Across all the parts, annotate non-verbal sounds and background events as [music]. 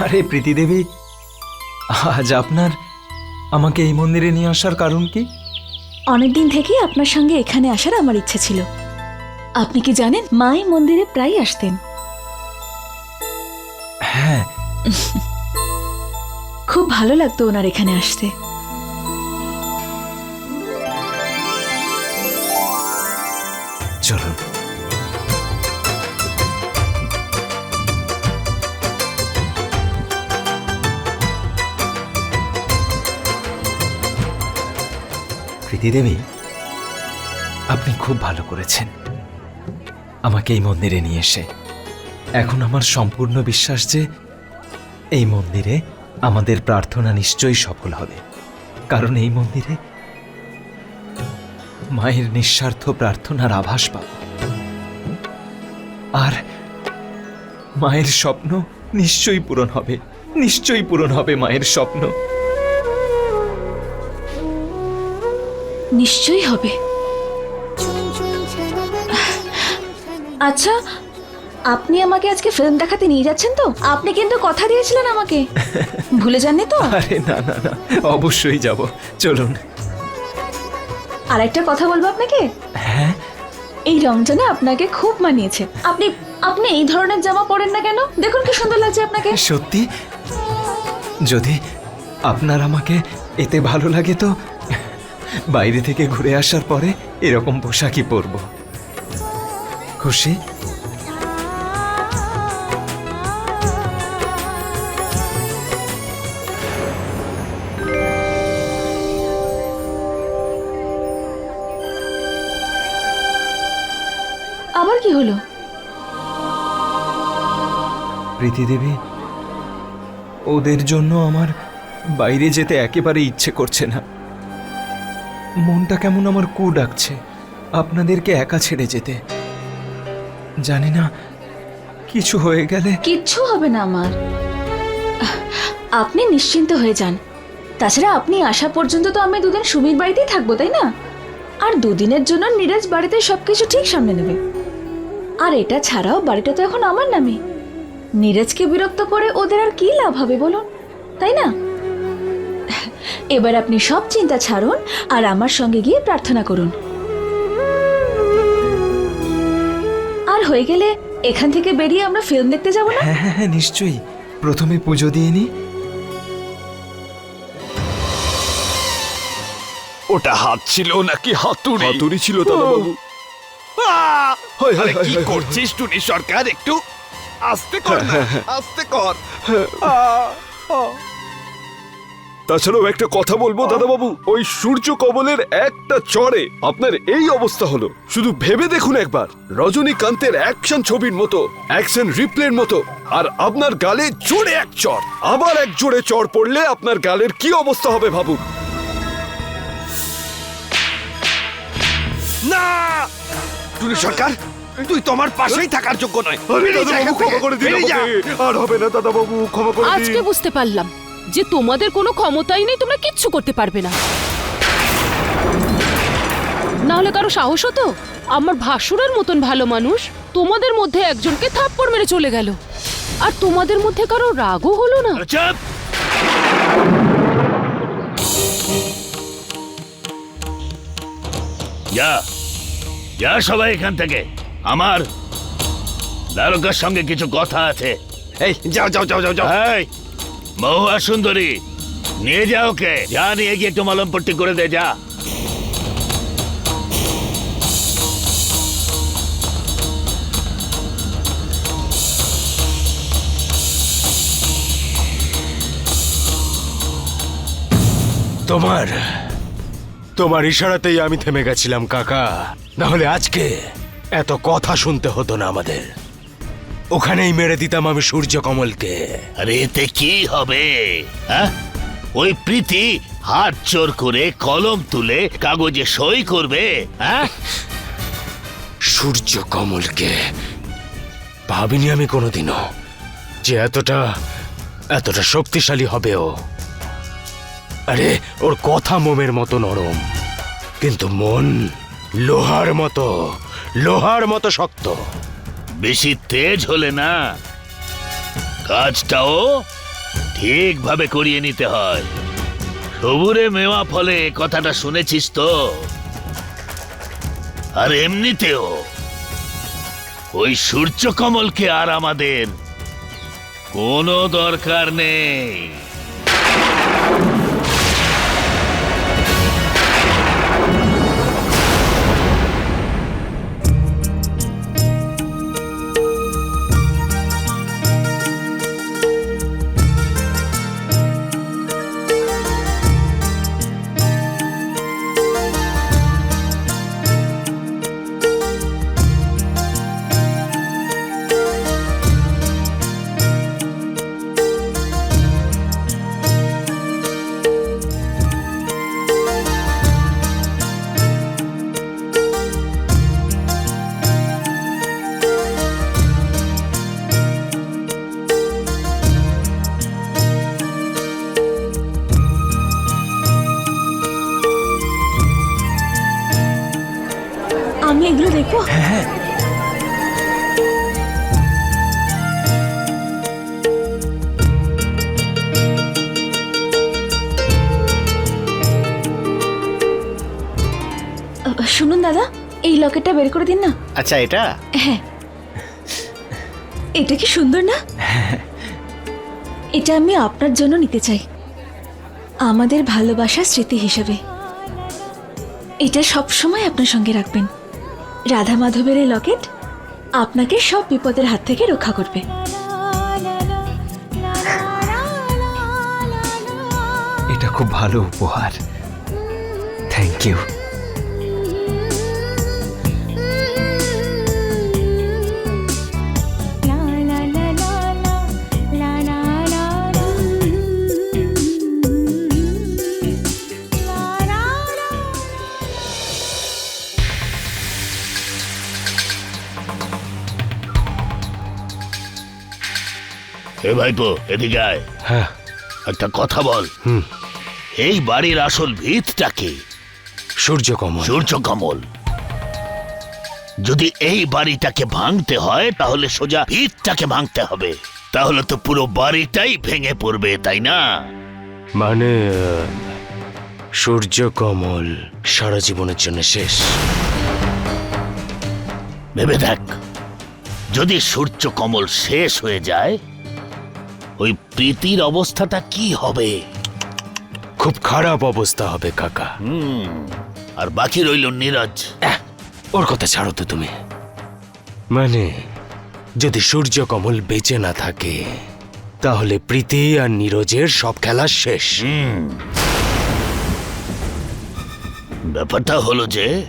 আরে প্রীতি দেবী আজ আপনার আমাকে এই মন্দিরে নিয়ে আসার কারণ কি? অনেকদিন থেকেই আপনার সঙ্গে এখানে আসার আমার ইচ্ছে ছিল। আপনি কি জানেন মা এই মন্দিরে প্রায় আসতেন। হ্যাঁ। খুব ভালো লাগতো ওনার এখানে আসতে। প্রীতি দেবী? আপনি খুব ভালো করেছেন। আমাকে এই মন্দিরে নিয়ে এসে। এখন আমার সম্পূর্ণ বিশ্বাস যে এই মন্দিরে আমাদের প্রার্থনা নিশ্চয়ই সফল হবে। কারণ এই মন্দিরে মায়ের নিঃস্বার্থ প্রার্থনার আভাস পাব। আর মায়ের স্বপ্ন নিশ্চয়ই পূরণ হবে। নিশ্চয়ই পূরণ হবে মায়ের স্বপ্ন। নিশ্চয়ই হবে। আচ্ছা আপনি আমাকে আজকে ফিল্ম দেখাতে নিয়ে যাচ্ছেন তো? আপনি কিন্তু কথা দিয়েছিলেন আমাকে। ভুলে যাননি তো? আরে না না না অবশ্যই যাব। চলুন। আর একটা কথা বলব আপনাকে? হ্যাঁ? এই রংটা আপনাকে খুব মানিয়েছে। আপনি আপনি এই ধরনের জামা পরেন না কেন? দেখুন কি সুন্দর লাগছে আপনাকে। সত্যি? যদি আপনার আমাকে এতে ভালো লাগে তো বাইরে থেকে ঘুরে আসার পরে এরকম পোশাকই পরব। খুশি? আবার কি হলো? প্রীতি দেবী ওদের জন্য আমার বাইরে যেতে একেবারে ইচ্ছে করছে না। মনটা কেমন আমার কু ডাকছে। আপনাদেরকে একা ছেড়ে যেতে। জানি না, কিছু হয়ে গেলে। কিচ্ছু হবে না, আমার। আপনি নিশ্চিন্ত হয়ে যান। তাছাড়া আপনি আসা পর্যন্ত তো আমি দুদিন সুমির বাড়িতেই থাকব, তাই না? আর দুদিনের জন্য নীরজ বাড়িতে সবকিছু ঠিক সামনে নেবে। আর এটা ছাড়াও বাড়িটা তো এখন আমার নামে। নীরজকে বিরক্ত করে ওদের আর কি লাভ হবে বলুন, তাই না? এবার আপনি সব চিন্তা ছাড়ুন আর আমার সঙ্গে গিয়ে প্রার্থনা করুন। আর হয়ে গেলে এখান থেকে বেরিয়ে আমরা ফিল্ম দেখতে যাব না? হ্যাঁ হ্যাঁ হ্যাঁ নিশ্চয়ই। প্রথমে পুজো দিয়ে নি। ওটা হাত ছিল নাকি হাতুড়ি? হাতুড়ি ছিল দাদাবাবু! হায়, আরে হায়, হায়, কি করছিস টুনি সরকার একটু আস্তে কর না? হ্যাঁ, আস্তে কর। তাছাড়াও একটা কথা বলব দাদাবাবু। ওই সূর্য কমলের একটা চড়ে আপনার এই অবস্থা হলো। শুধু ভেবে দেখুন একবার রজনীকান্তের অ্যাকশন ছবির মতো অ্যাকশন রিপ্লের মতো আর আপনার গালে জোরে এক চড়। আবার এক জোরে চড় পড়লে আপনার গালের কি অবস্থা হবে ভাবুন। না! টুনি সরকার তুই তোমার পাশেই থাকার যোগ্য নয়। আরে ক্ষমা করে দিন হবে না দাদাবাবু ক্ষমা করে আজকে বুঝতে পারলাম। যে তোমাদের কোনো ক্ষমতাই নেই তোমরা কিচ্ছু করতে পারবে না। না হলে কারও সাহস হতো? আমার ভাসুরের মতন ভালো মানুষ তোমাদের মধ্যে একজনকে থাপ্পড় মেরে চলে গেল। আর তোমাদের মধ্যে কারও রাগও হলো না। যা যা সবাই এখান থেকে। আমার দ্বারকার সঙ্গে কিছু কথা আছে। এই যাও যাও যাও যাও যাও। এই মহুয়া সুন্দরী, নিয়ে যা ওকে। যা নিয়ে গিয়ে একটু মলমপট্টি করে দে, যা। তোমার তোমার ইশারাতেই আমি থেমে গেছিলাম, কাকা। না হলে আজকে এত কথা শুনতে হতো না আমাদের। ওখানেই মেরে দিতাম আমি সূর্য কমলকে আরে এতে কি হবে হ্যাঁ? ওই প্রীতি হাত চোর করে কলম তুলে কাগজে সই করবে হ্যাঁ? সূর্য কমলকে ভাবিনি আমি কোনোদিনও যে এতটা এতটা শক্তিশালী হবে ও আরে ওর কথা মোমের মতো নরম কিন্তু মন লোহার মতো লোহার মতো শক্ত। বেশি তেজ হলে না কাজটাও ঠিকভাবে করিয়ে নিতে হয়। সবুরে মেওয়া ফলে কথাটা শুনেছিস তো? আর এমনিতেও ওই সূর্যকমলকে আর আমাদের কোনো দরকার নেই। শুনুন দাদা এই লকেটটা বের করে দিন না। আচ্ছা এটা? হ্যাঁ। এটা কি সুন্দর না? এটা আমি আপনার জন্য নিতে চাই। আমাদের ভালোবাসার স্মৃতি হিসেবে। এটা সব সময় আপনার সঙ্গে রাখবেন। রাধা মাধবের এই লকেট আপনাকে সব বিপদের হাত থেকে রক্ষা করবে। এটা খুব ভালো উপহার। থ্যাংক ইউ ভাইপো এদিকে আয়। হ্যাঁ। একটা কথা বল। হুম। এই বাড়ির আসল ভিতটাকে সূর্যকমল সূর্যকমল যদি এই বাড়িটাকে ভাঙতে হয় তাহলে সোজা ভিতটাকে ভাঙতে হবে। তাহলে তো পুরো বাড়িটাই ভেঙে পড়বে তাই না? মানে সূর্যকমল সারা জীবনের জন্য শেষ। ভেবে দেখ যদি সূর্যকমল শেষ হয়ে যায় ওই প্রীতির অবস্থাটা কি হবে? খুব খারাপ অবস্থা হবে কাকা। হুম আর বাকি রইল নীরজ। আহ, ওর কথা ছাড়ো তো তুমি। মানে যদি সূর্যকমল বেঁচে না থাকে তাহলে প্রীতি আর নীরজের সব খেলা শেষ। ব্যাপারটা হলো যে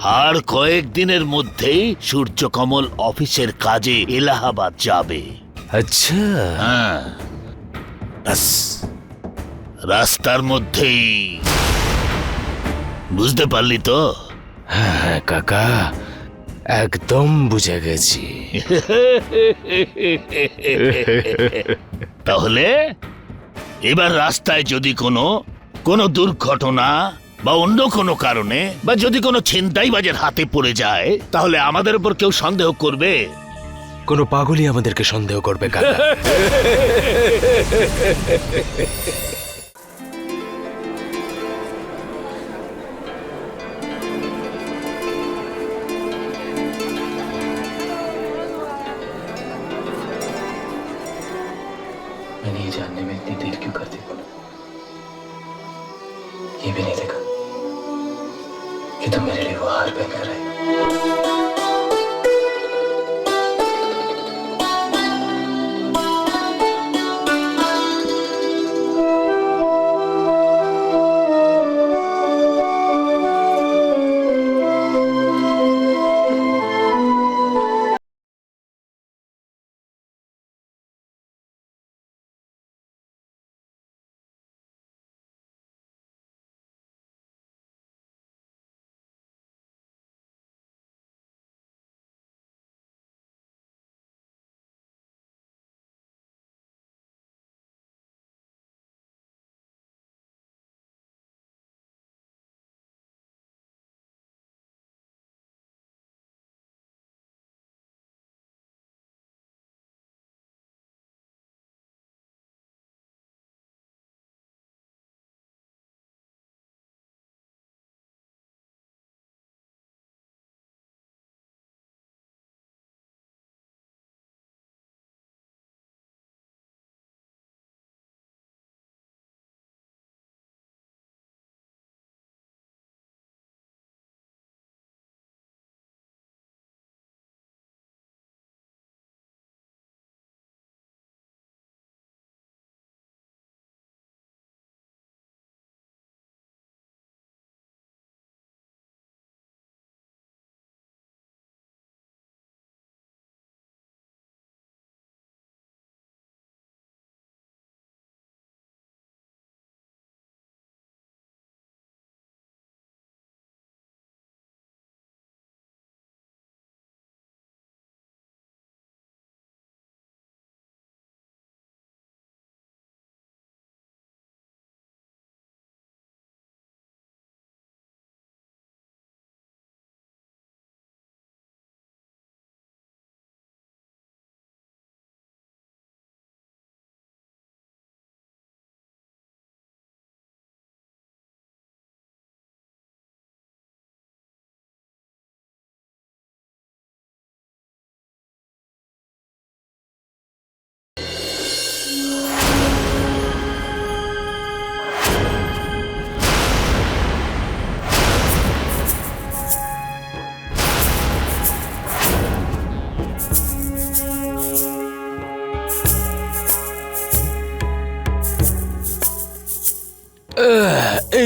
আর কয়েকদিনের মধ্যেই সূর্যকমল অফিসের কাজে এলাহাবাদ যাবে। আচ্ছা। হ্যাঁ। ব্যাস, রাস্তার মধ্যেই। বুঝতে পারলি তো? হ্যাঁ কাকা একদম বুঝে গেছি। [laughs] তাহলে এবার রাস্তায় যদি কোনো কোনো দুর্ঘটনা বা অন্য কোনো কারণে বা যদি কোনো ছিনতাই বাজের হাতে পড়ে যায় তাহলে আমাদের উপর কেউ সন্দেহ করবে? কোনো পাগলই আমাদেরকে সন্দেহ করবে কাকা मैंने ये जानने में इतनी देर क्यों कर दी बोलो ये भी नहीं देखा कि तुम मेरे लिए वो हार पहन कर आई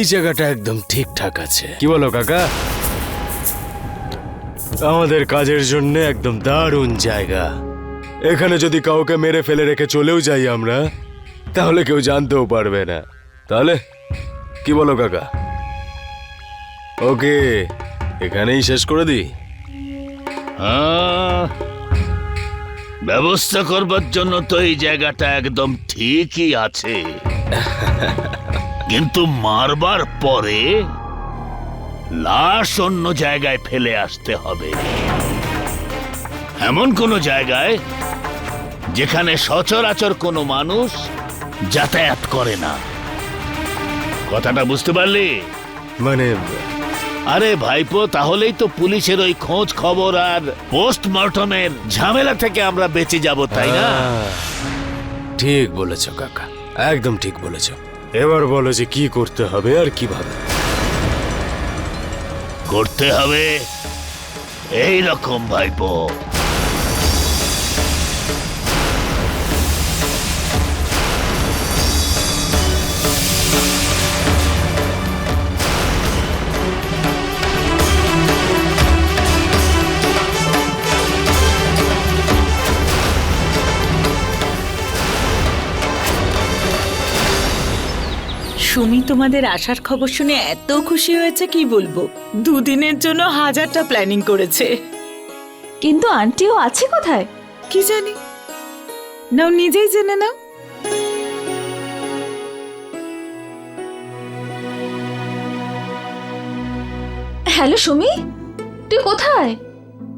এই জায়গাটা একদম ঠিকঠাক আছে। কি বলো কাকা? আমাদের কাজের জন্য একদম দারুণ জায়গা। এখানে যদি কাউকে মেরে ফেলে রেখে চলেও যাই আমরা তাহলে কেউ জানতেও পারবে না। তাহলে কি বলো কাকা? ওকে এখানেই শেষ করে দিই। হ্যাঁ, ব্যবস্থা করবার জন্য তো এই জায়গাটা একদম ঠিকই আছে। [laughs] কিন্তু মারবার পরে লাশ অন্য জায়গায় ফেলে আসতে হবে। এমন কোনো জায়গায় যেখানে সচরাচর কোনো মানুষ যাতায়াত করে না। কথাটা বুঝতে পারলি? মানে আরে ভাইপো তাহলেই তো পুলিশের ওই খোঁজ খবর আর পোস্টমর্টমের ঝামেলা থেকে আমরা বেঁচে যাব তাই না? ঠিক বলেছ কাকা একদম ঠিক বলেছ। এবার বলো যে কি করতে হবে আর কীভাবে। করতে হবে এই রকম ভাইপো। সুমি তোমাদের আসার খবর শুনে এত খুশি হয়েছে কি বলব? দুদিনের জন্য হাজারটা প্ল্যানিং করেছে। কিন্তু আন্টিও আছে কোথায়? কি জানি? নাও নিজেই জেনে নাও। হ্যালো সুমি তুই কোথায়?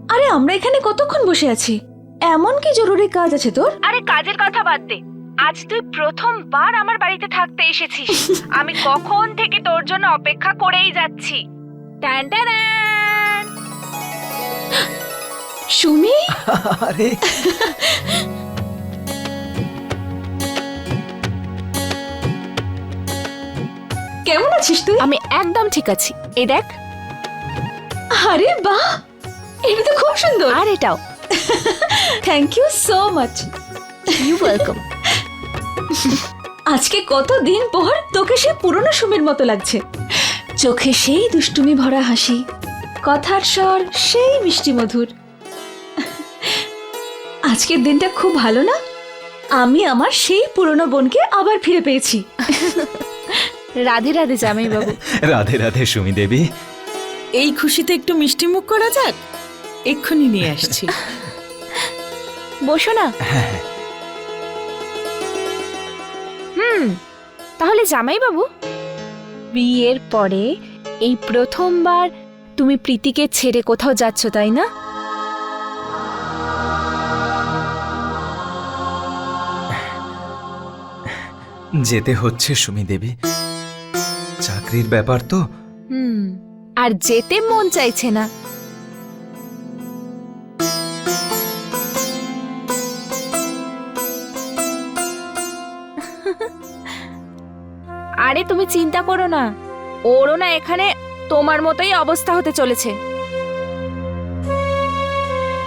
আরে আমরা এখানে কতক্ষণ বসে আছি? এমন কি জরুরি কাজ আছে তোর? আরে কাজের কথা বাদ দে। আজ তুই প্রথমবার আমার বাড়িতে থাকতে এসেছিস। [laughs] আমি কখন থেকে তোর জন্য অপেক্ষা করেই যাচ্ছি। Tan tan [gasps] Sumi? [laughs] আরে। [laughs] কেমন আছিস তুই? আমি একদম ঠিক আছি। এই দেখ। আরে বাহ! এটা তো খুব সুন্দর। আর এটাও। Thank you so much you welcome আজকে কত দিন পর তোকে সে পুরনো সুমির মতো লাগছে। চোখে সেই দুষ্টুমি ভরা হাসি কথার স্বর সেই মিষ্টি মধুর। আজকের দিনটা খুব ভালো না? আমি আমার সেই পুরনো বোনকে আবার ফিরে পেয়েছি। রাধে রাধে জামাই বাবু রাধে রাধে সুমি দেবী। এই খুশিতে একটু মিষ্টি মুখ করা যাক? এক্ষুনি নিয়ে আসছি। বসো না। হুম তাহলে জামাই বাবু বিয়ের পরে এই প্রথমবার তুমি প্রীতিকে ছেড়ে কোথাও যাচ্ছ তাই না? যেতে হচ্ছে সুমি দেবী। চাকরির ব্যাপার তো। হুম আর যেতে মন চাইছে না। তুমি চিন্তা করো না। ওরও না এখানে তোমার মতোই অবস্থা হতে চলেছে।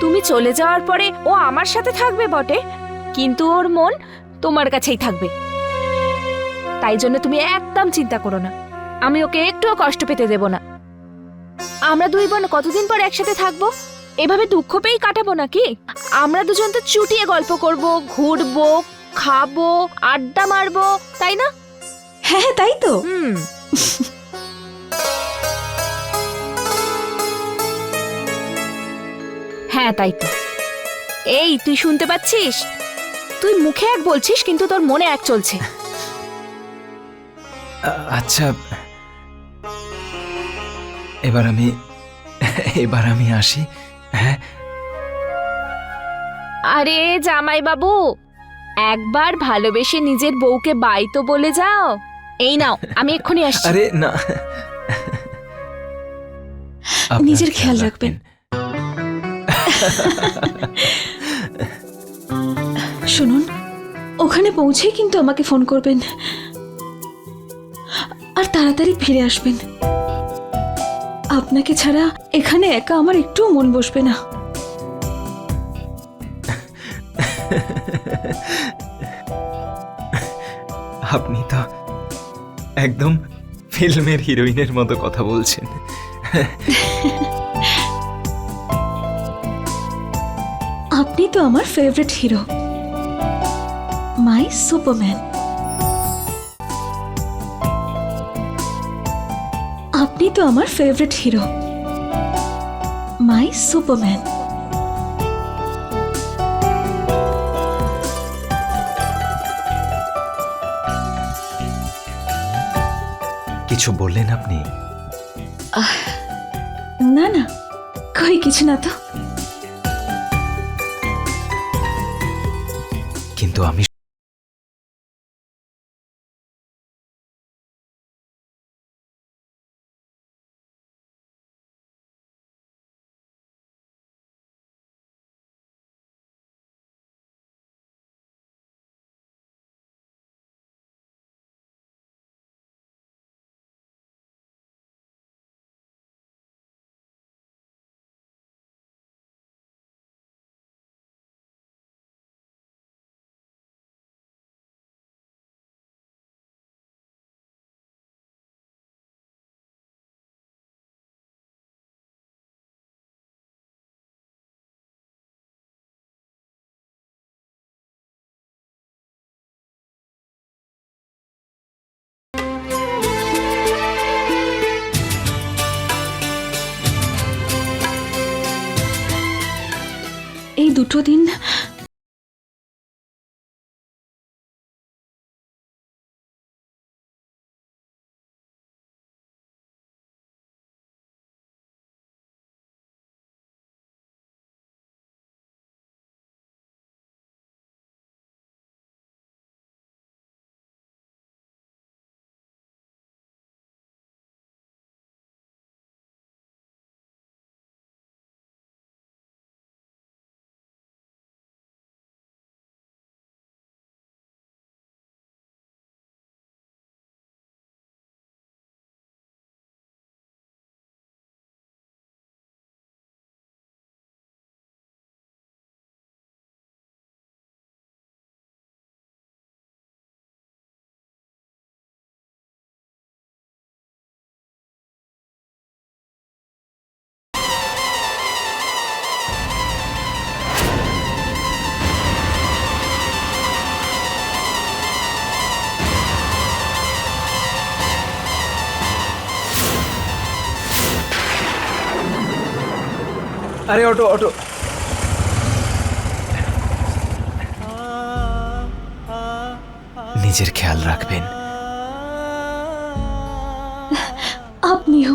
তুমি চলে যাওয়ার পরে ও আমার সাথে থাকবে বটে, কিন্তু ওর মন তোমার কাছেই থাকবে। তাই জন্য তুমি একদম চিন্তা করো না। আমি ওকে একটুও কষ্ট পেতে দেব না। আমরা দুই বোন কতদিন পর একসাথে থাকব? এভাবে দুঃখ পেয়েই কাটাবো নাকি? আমরা দুজন তো চুটিয়ে গল্প করব, ঘুরবো, খাব, আড্ডা মারবো, তাই না? হ্যাঁ হ্যাঁ তাই তো। হুম। হ্যাঁ তাই তো। এই তুই শুনতে পাচ্ছিস? তুই মুখে এক বলছিস কিন্তু তোর মনে এক চলছে। আচ্ছা। এবার আমি এবার আমি আসি হ্যাঁ? আরে জামাই বাবু একবার ভালোবেসে নিজের বউকে বাই তো বলে যাও। এই নাও আমি এক্ষুনি আসছি। আরে না। নিজের খেয়াল রাখবেন। শুনুন ওখানে পৌঁছেই কিন্তু আমাকে ফোন করবেন। আর তাড়াতাড়ি ফিরে আসবেন। আপনাকে ছাড়া এখানে একা আমার একটুও মন বসবে না। আপনি তো একদম ফিল্মের হিরোইনের মতো কথা বলছেন। আপনি তো আমার ফেভারিট হিরো মাই সুপারম্যান আপনি তো আমার ফেভারিট হিরো মাই সুপারম্যান কিছু বললেন আপনি? না না কই কিছু না তো। কিন্তু আমি দুটো দিন আরে অটো অটো নিজের খেয়াল রাখবেন আপনিও